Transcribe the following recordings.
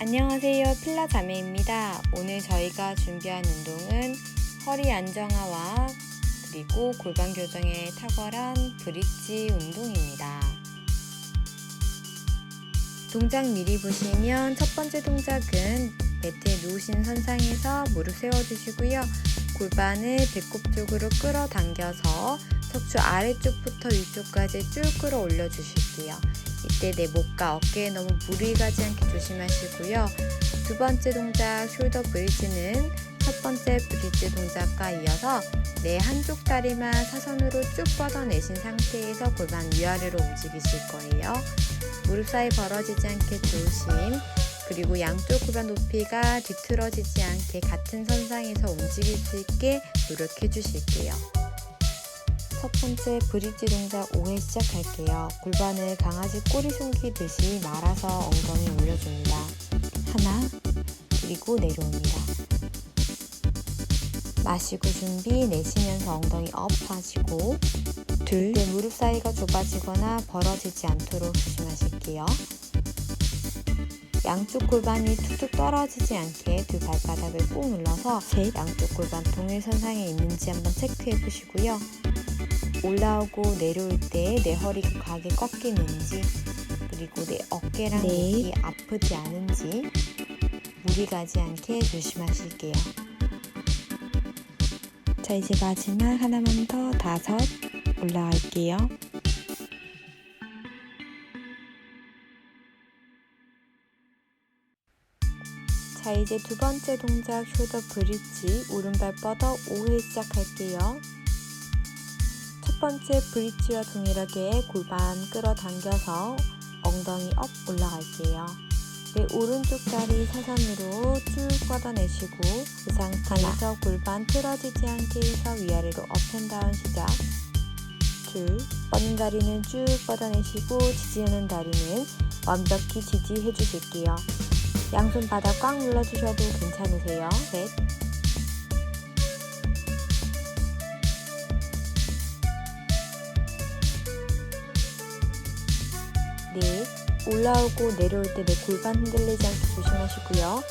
안녕하세요. 필라 자매입니다. 오늘 저희가 준비한 운동은 허리 안정화와 그리고 골반 교정에 탁월한 브릿지 운동입니다. 동작 미리 보시면 첫 번째 동작은 매트에 누우신 선상에서 무릎 세워주시고요. 골반을 배꼽 쪽으로 끌어당겨서 척추 아래쪽부터 위쪽까지 쭉 끌어올려 주실게요. 이때 내 목과 어깨에 너무 무리 가지 않게 조심하시고요. 두 번째 동작 숄더 브리지는 첫 번째 브리지 동작과 이어서 내 한쪽 다리만 사선으로 쭉 뻗어내신 상태에서 골반 위아래로 움직이실 거예요. 무릎 사이 벌어지지 않게 조심. 그리고 양쪽 골반 높이가 뒤틀어지지 않게 같은 선상에서 움직일 수 있게 노력해 주실게요. 첫 번째 브릿지 동작 5회 시작할게요. 골반을 강아지 꼬리 숨기듯이 말아서 엉덩이 올려줍니다. 하나, 그리고 내려옵니다. 마시고 준비, 내쉬면서 엉덩이 업 하시고 둘, 내 무릎 사이가 좁아지거나 벌어지지 않도록 조심하실게요. 양쪽 골반이 툭툭 떨어지지 않게 두 발바닥을 꾹 눌러서 셋, 양쪽 골반 동일선상에 있는지 한번 체크해 보시고요. 올라오고 내려올 때 내 허리가 과하게 꺾이는지 그리고 내 어깨랑 네. 목이 아프지 않은지 무리 가지 않게 조심하실게요. 자 이제 마지막 하나만 더 다섯 올라갈게요. 자 이제 두 번째 동작 숄더 브릿지 오른발 뻗어 5회 시작할게요. 첫 번째 브릿지와 동일하게 골반 끌어당겨서 엉덩이 업 올라갈게요. 내 오른쪽 다리 사선으로 쭉 뻗어내시고 그 상태에서 골반 틀어지지 않게 해서 위아래로 업앤다운 시작 둘 뻗는 다리는 쭉 뻗어내시고 지지하는 다리는 완벽히 지지해 주실게요. 양손 바닥 꽉 눌러주셔도 괜찮으세요. 셋. 넷. 올라오고 내려올 때 내 골반 흔들리지 않게 조심하시고요.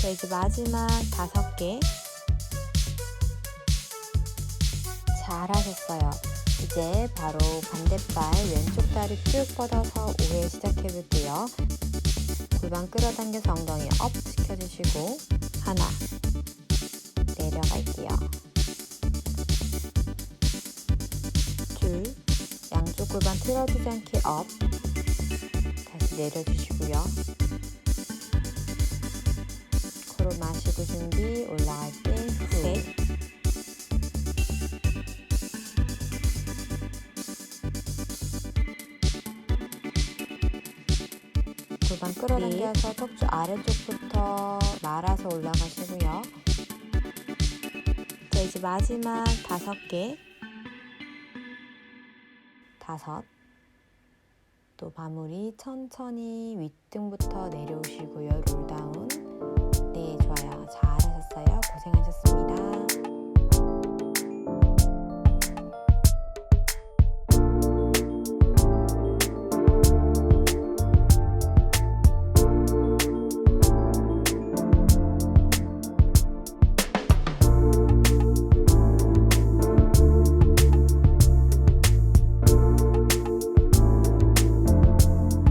자, 이제 마지막 다섯 개. 잘하셨어요. 이제 바로 반대발 왼쪽 다리 쭉 뻗어서 5회 시작해 볼게요. 골반 끌어당겨서 엉덩이 업 시켜주시고 하나 내려갈게요. 둘 양쪽 골반 틀어지지 않게 업 다시 내려주시고요. 코로 마시고 준비 올라갈 때셋 골반 끌어당겨서 척추 아래쪽부터 말아서 올라가시고요. 자, 이제 마지막 다섯 개. 다섯. 또 마무리 천천히 윗등부터 내려오시고요. 롤다운.